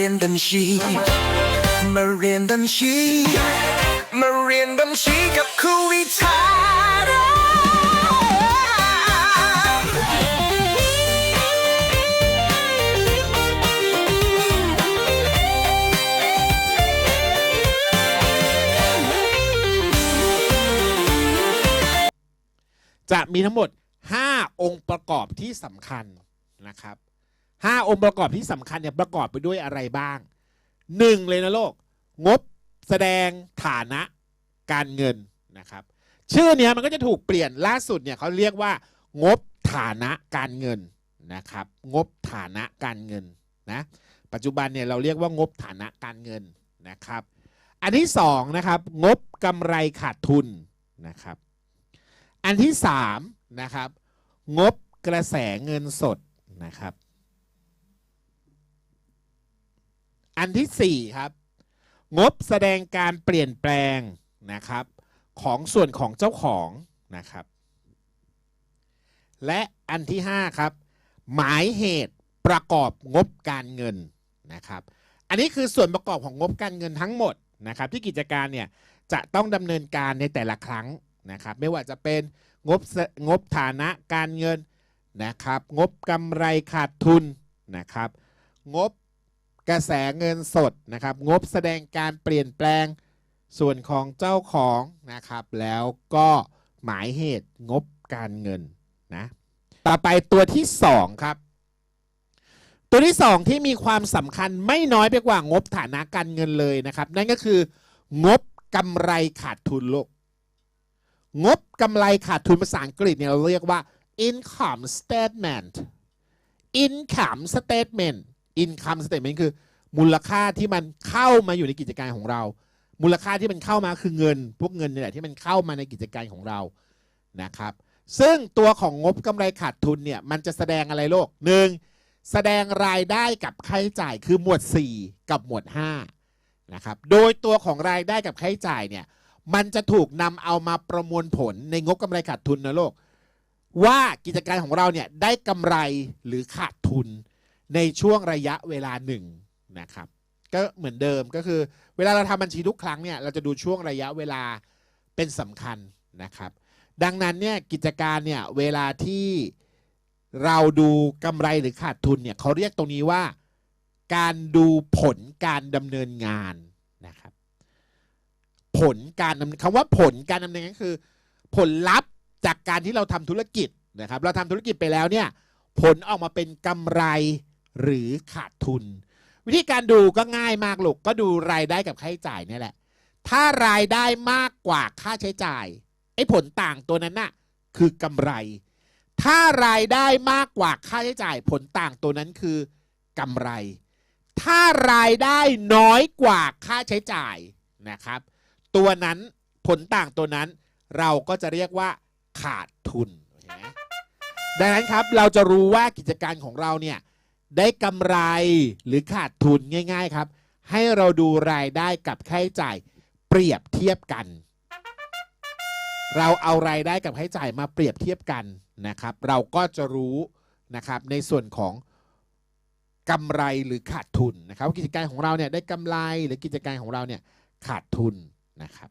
รียนบัญชี มาเรียนบัญชี มาเรียนบัญชีกับครูวิชาจะมีทั้งหมด 5 องค์ประกอบที่สำคัญนะครับ 5องค์ประกอบที่สำคัญเนี่ยประกอบไปด้วยอะไรบ้าง1เลยนะโลก งบแสดงฐานะการเงินนะครับ ชื่อเนี้ยมันก็จะถูกเปลี่ยนล่าสุดเนี่ยเขาเรียกว่า งบฐานะการเงินนะครับ งบฐานะการเงินนะปัจจุบันเนี่ยเราเรียกว่างบฐานะการเงินนะครับ อันที่สองนะครับงบกำไรขาดทุนนะครับ อันที่สามนะครับงบกระแสเงินสดนะครับ อันที่สี่ครับ งบแสดงการเปลี่ยนแปลงนะครับ ของส่วนของเจ้าของนะครับ และอันที่ห้าครับ หมายเหตุประกอบงบการเงินนะครับ อันนี้คือส่วนประกอบของงบการเงินทั้งหมดนะครับ ที่กิจการเนี่ยจะต้องดำเนินการในแต่ละครั้งนะครับ ไม่ว่าจะเป็นงบงบฐานะการเงินนะครับ งบกำไรขาดทุนนะครับ งบ กระแสเงินสดนะครับ งบแสดงการเปลี่ยนแปลงส่วนของเจ้าของนะครับ แล้วก็หมายเหตุงบการเงินนะต่อไปตัวที่สองครับ ตัวที่สองที่มีความสำคัญไม่น้อยไปกว่างบฐานะการเงินเลยนะครับ นั่นก็คืองบกำไรขาดทุนโลก งบกำไรขาดทุนภาษาอังกฤษเนี่ยเราเรียกว่า income statement income statement income statement คือมูลค่าที่มันเข้ามาอยู่ในกิจการของเรา มูลค่าที่มันเข้ามาคือเงิน พวกเงินนี่แหละที่มันเข้ามาในกิจการของเรานะครับ ซึ่งตัวของงบกำไรขาดทุนเนี่ยมันจะแสดงอะไรโลกหนึ่งแสดงรายได้กับค่าใช้จ่ายคือหมวด 4 กับหมวด5นะครับโดยตัวของรายได้กับค่าใช้จ่ายเนี่ยมันจะถูกนำเอามาประมวลผลในงบกำไรขาดทุนนะโลก ว่ากิจการของเราเนี่ยได้กำไรหรือขาดทุน ในช่วงระยะเวลาหนึ่งนะครับ ก็เหมือนเดิมก็คือ เวลาเราทำบัญชีทุกครั้งเนี่ยเราจะดูช่วงระยะเวลาเป็นสำคัญนะครับ ดังนั้นเนี่ยกิจการเนี่ยเวลาที่เราดูกำไรหรือขาดทุนเนี่ยเขาเรียกตรงนี้ว่า การดูผลการดำเนินงานนะครับผลการดำเนินคำว่าผลการดำเนินงานคือ ผลลัพธ์จากการที่เราทำธุรกิจนะครับ เราทำธุรกิจไปแล้วเนี่ยผลออกมาเป็นกำไร หรือขาดทุน วิธีการดูก็ง่ายมากลูกก็ดูรายได้กับค่าใช้จ่ายเนี่ยแหละ ถ้ารายได้มากกว่าค่าใช้จ่ายไอ้ผลต่างตัวนั้นน่ะคือกำไร ถ้ารายได้มากกว่าค่าใช้จ่ายผลต่างตัวนั้นคือกำไร ถ้ารายได้น้อยกว่าค่าใช้จ่ายนะครับ ตัวนั้นผลต่างตัวนั้นเราก็จะเรียกว่าขาดทุน ดังนั้นครับเราจะรู้ว่ากิจการของเราเนี่ย ได้กำไรหรือขาดทุนง่าย ๆ ครับ ให้เราดูรายได้กับค่าใช้จ่ายเปรียบเทียบกัน เราเอารายได้กับค่าใช้จ่ายมาเปรียบเทียบกันนะครับ เราก็จะรู้นะครับในส่วนของกำไรหรือขาดทุนนะครับ กิจการของเราเนี่ยได้กำไรหรือกิจการของเราเนี่ยขาดทุนนะครับ